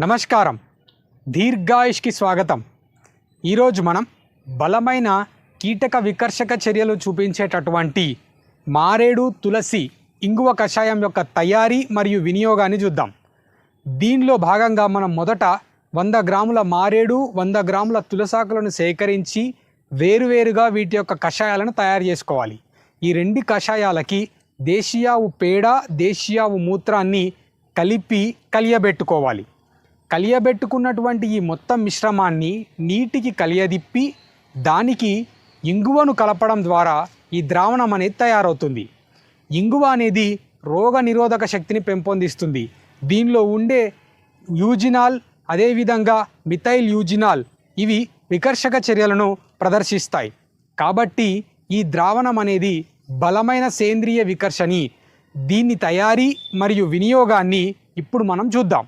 నమస్కారం. దీర్ఘాయుష్కి స్వాగతం. ఈరోజు మనం బలమైన కీటక వికర్షక చర్యలు చూపించేటటువంటి మారేడు తులసి ఇంగువ కషాయం యొక్క తయారీ మరియు వినియోగాన్ని చూద్దాం. దీనిలో భాగంగా మనం మొదట వంద గ్రాముల మారేడు వంద గ్రాముల తులసాకులను సేకరించి వేరువేరుగా వీటి యొక్క కషాయాలను తయారు చేసుకోవాలి. ఈ రెండు కషాయాలకి దేశీయావు పేడ దేశీయావు మూత్రాన్ని కలిపి కలియబెట్టుకోవాలి. కలియబెట్టుకున్నటువంటి ఈ మొత్తం మిశ్రమాన్ని నీటికి కలియదిప్పి దానికి ఇంగువను కలపడం ద్వారా ఈ ద్రావణం అనేది తయారవుతుంది. ఇంగువ అనేది రోగ నిరోధక శక్తిని పెంపొందిస్తుంది. దీనిలో ఉండే యూజినాల్ అదేవిధంగా మిథైల్ యూజినాల్ ఇవి వికర్షక చర్యలను ప్రదర్శిస్తాయి. కాబట్టి ఈ ద్రావణం అనేది బలమైన సేంద్రియ వికర్షని దీన్ని తయారీ మరియు వినియోగాన్ని ఇప్పుడు మనం చూద్దాం.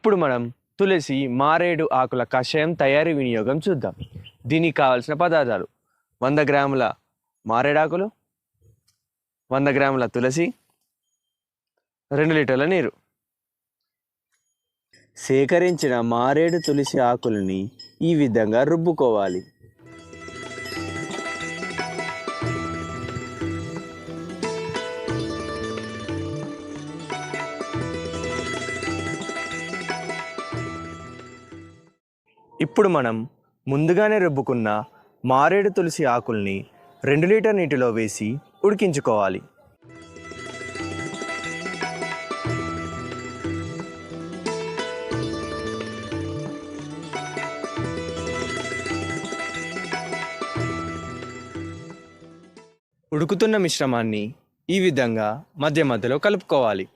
ఇప్పుడు మనం తులసి మారేడు ఆకుల కషాయం తయారీ వినియోగం చూద్దాం. దీనికి కావలసిన పదార్థాలు వంద గ్రాముల మారేడాకులు వంద గ్రాముల తులసి రెండు లీటర్ల నీరు. సేకరించిన మారేడు తులసి ఆకులని ఈ విధంగా రుబ్బుకోవాలి. ఇప్పుడు మనం ముందుగానే రుబ్బుకున్న మారేడు తులసి ఆకుల్ని రెండు లీటర్ నీటిలో వేసి ఉడికించుకోవాలి. ఉడుకుతున్న మిశ్రమాన్ని ఈ విధంగా మధ్య మధ్యలో కలుపుకోవాలి.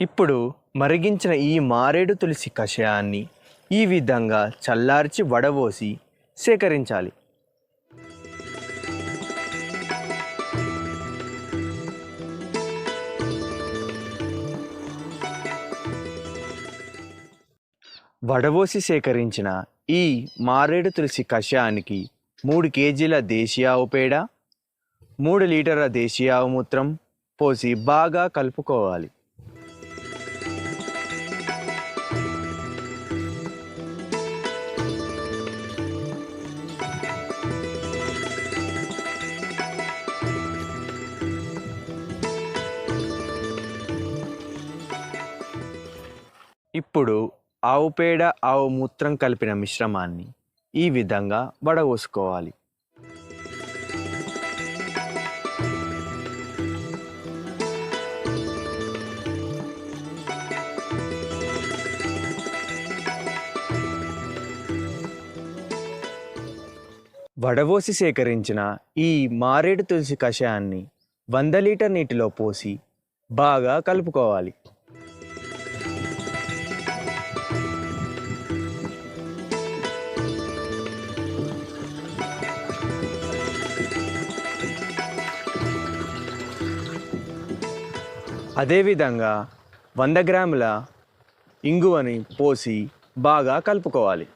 ఇప్పుడు మరిగించిన ఈ మారేడు తులసి కషాయాన్ని ఈ విధంగా చల్లార్చి వడబోసి సేకరించాలి. వడబోసి సేకరించిన ఈ మారేడు తులసి కషాయానికి మూడు కేజీల దేశీయ ఆవు పేడ మూడు లీటర్ల దేశీయ ఆవు మూత్రం పోసి బాగా కలుపుకోవాలి. ఇప్పుడు ఆవు పేడ ఆవు మూత్రం కలిపిన మిశ్రమాన్ని ఈ విధంగా వడగోసుకోవాలి. వడవోసి సేకరించిన ఈ మారేడు తులసి కషాయాన్ని వంద లీటర్ నీటిలో పోసి బాగా కలుపుకోవాలి. అదేవిధంగా వంద గ్రాముల ఇంగువని పోసి బాగా కలుపుకోవాలి.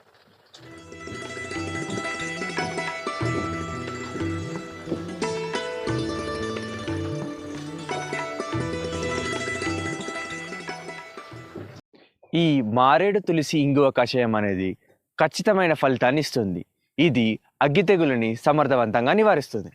ఈ మారేడు తులసి ఇంగువ కషాయం అనేది ఖచ్చితమైన ఫలితాన్ని ఇస్తుంది. ఇది అగ్గి తెగులని సమర్థవంతంగా నివారిస్తుంది.